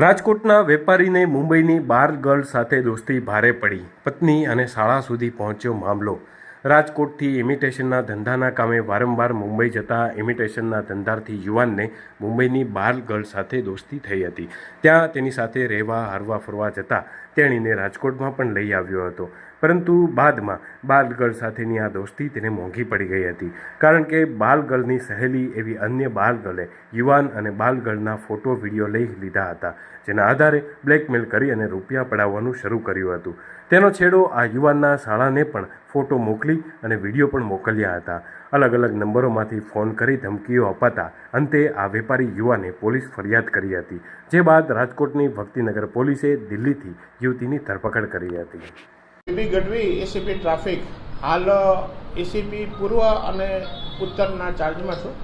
રાજકોટના વેપારીને મુંબઈની બાર ગર્લ સાથે દોસ્તી ભારે પડી. પત્ની અને શાળા સુધી પહોંચ્યો મામલો. રાજકોટથી ઇમિટેશનના ધંધાના કામે વારંવાર મુંબઈ જતા ઇમિટેશનના ધંધાર્થી યુવાનને મુંબઈની બાર ગર્લ સાથે દોસ્તી થઈ હતી. ત્યાં તેની સાથે રહેવા, હરવા, ફરવા જતા તેણીને રાજકોટમાં પણ લઈ આવ્યો હતો. પરંતુ બાદમાં બાલ સાથેની આ દોસ્તી તેને મોંઘી પડી ગઈ હતી. કારણ કે બાલ સહેલી એવી અન્ય બાલ યુવાન અને બાલ ફોટો, વીડિયો લઈ લીધા હતા, જેના આધારે બ્લેકમેલ કરી અને રૂપિયા પડાવવાનું શરૂ કર્યું હતું. તેનો છેડો આ યુવાનના શાળાને પણ ફોટો મોકલી અને વીડિયો પણ મોકલ્યા હતા. અલગ અલગ નંબરોમાંથી ફોન કરી ધમકીઓ અપાતા અંતે આ વેપારી યુવાને પોલીસ ફરિયાદ કરી હતી, જે બાદ રાજકોટની ભક્તિનગર પોલીસે દિલ્હીથી યુવતીની ધરપકડ કરી હતી. A B Gadhvi ACP traffic. હાલ એસીપી પૂર્વ અને ઉત્તરના ચાર્જમાં છું.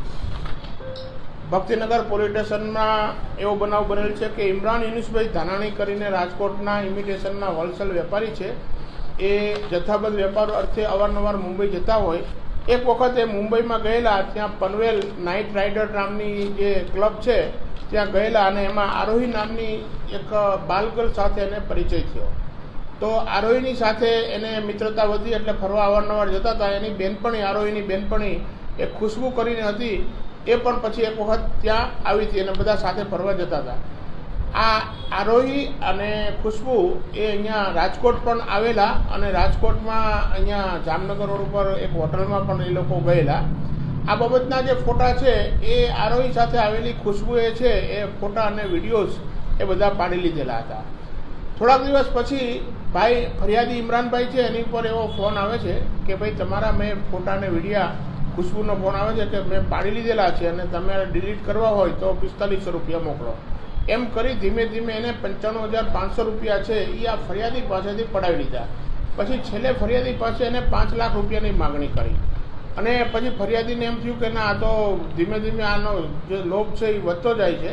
ભક્તિનગર પોલીસ સ્ટેશનમાં એવો બનાવ બનેલ છે કે ઇમરાન યુનુસભાઈ ધાનાણી કરીને રાજકોટના ઇમિટેશનના હોલસેલ વેપારી છે. એ જથ્થાબંધ વેપાર અર્થે અવારનવાર મુંબઈ જતા હોય. એક વખત મુંબઈમાં ગયેલા, ત્યાં પનવેલ નાઇટ રાઇડર નામની જે ક્લબ છે, ત્યાં ગયેલા અને એમાં આરોહી નામની એક બાલગર્લ સાથે એને પરિચય થયો. તો આરોહીની સાથે એને મિત્રતા વધી એટલે ફરવા અવારનવાર જતા હતા. એની બેનપણી, આરોહીની બેનપણી એ ખુશ્બુ કરીને હતી. એ પણ પછી એક વખત ત્યાં આવી હતી અને બધા સાથે ફરવા જતા હતા. આ આરોહી અને ખુશ્બુ એ અહીંયા રાજકોટ પણ આવેલા અને રાજકોટમાં અહીંયા જામનગર રોડ ઉપર એક હોટલમાં પણ એ લોકો ગયેલા. આ બાબતના જે ફોટા છે એ આરોહી સાથે આવેલી ખુશ્બુ એ છે એ ફોટા અને વિડીયોઝ એ બધા પાડી લીધેલા હતા. થોડાક દિવસ પછી ભાઈ ફરિયાદી ઇમરાનભાઈ છે, એની ઉપર એવો ફોન આવે છે કે ભાઈ તમારા મેં ફોટા અને વિડીયા ખુશ્બુનો ફોન આવે છે કે મેં પાડી લીધેલા છે અને તમે ડિલીટ કરવા હોય તો પિસ્તાલીસો રૂપિયા મોકલો. એમ કરી ધીમે ધીમે એને પંચાણું હજાર પાંચસો રૂપિયા છે એ આ ફરિયાદી પાસેથી પડાવી લીધા. પછી છેલ્લે ફરિયાદી પાસે એને પાંચ લાખ રૂપિયાની માગણી કરી. અને પછી ફરિયાદીને એમ થયું કે ના, આ તો ધીમે ધીમે આનો જે લોભ છે એ વધતો જાય છે.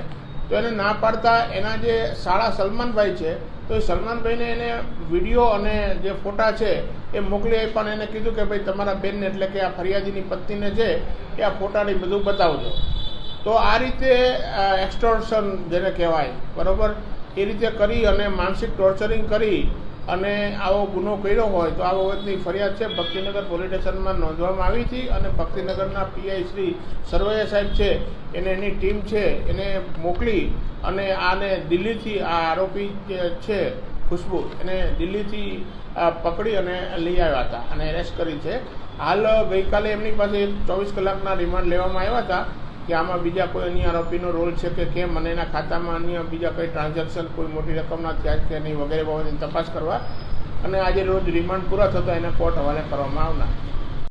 તો એને ના પાડતા એના જે શાળા સલમાનભાઈ છે તો સલમાનભાઈને એને વીડિયો અને જે ફોટા છે એ મોકલી આપ્યા અને એને કીધું કે ભાઈ તમારા બેનને, એટલે કે આ ફરિયાદીની પત્નીને છે એ આ ફોટાની બધું બતાવજો. તો આ રીતે એક્સટોર્શન જેને કહેવાય, બરાબર? એ રીતે કરી અને માનસિક ટોર્ચરિંગ કરી અને આવો ગુનો કર્યો હોય તો આ બાબતની ફરિયાદ છે. ભક્તિનગર પોલીસ સ્ટેશનમાં નોંધવામાં આવી હતી અને ભક્તિનગરના પીઆઈ શ્રી સરવૈયા સાહેબ છે. એને એની ટીમ છે. એને મોકલી અને આને દિલ્હીથી આ આરોપી છે, ખુશ્બુ, એને દિલ્હીથી પકડી અને લઈ આવ્યા હતા અને એરેસ્ટ કરી છે. હાલ ગઈકાલે એમની પાસે ચોવીસ કલાકના રિમાન્ડ લેવામાં આવ્યા હતા. કે આમાં બીજા કોઈ અન્ય આરોપીનો રોલ છે કે કેમ અને એના ખાતામાં અન્ય બીજા કંઈ ટ્રાન્ઝેક્શન કોઈ મોટી રકમના થયા કે નહીં વગેરે બાબતની તપાસ કરવા અને આજે રોજ રિમાન્ડ પૂરા થતાં એને કોર્ટ હવાલે કરવામાં આવનાર.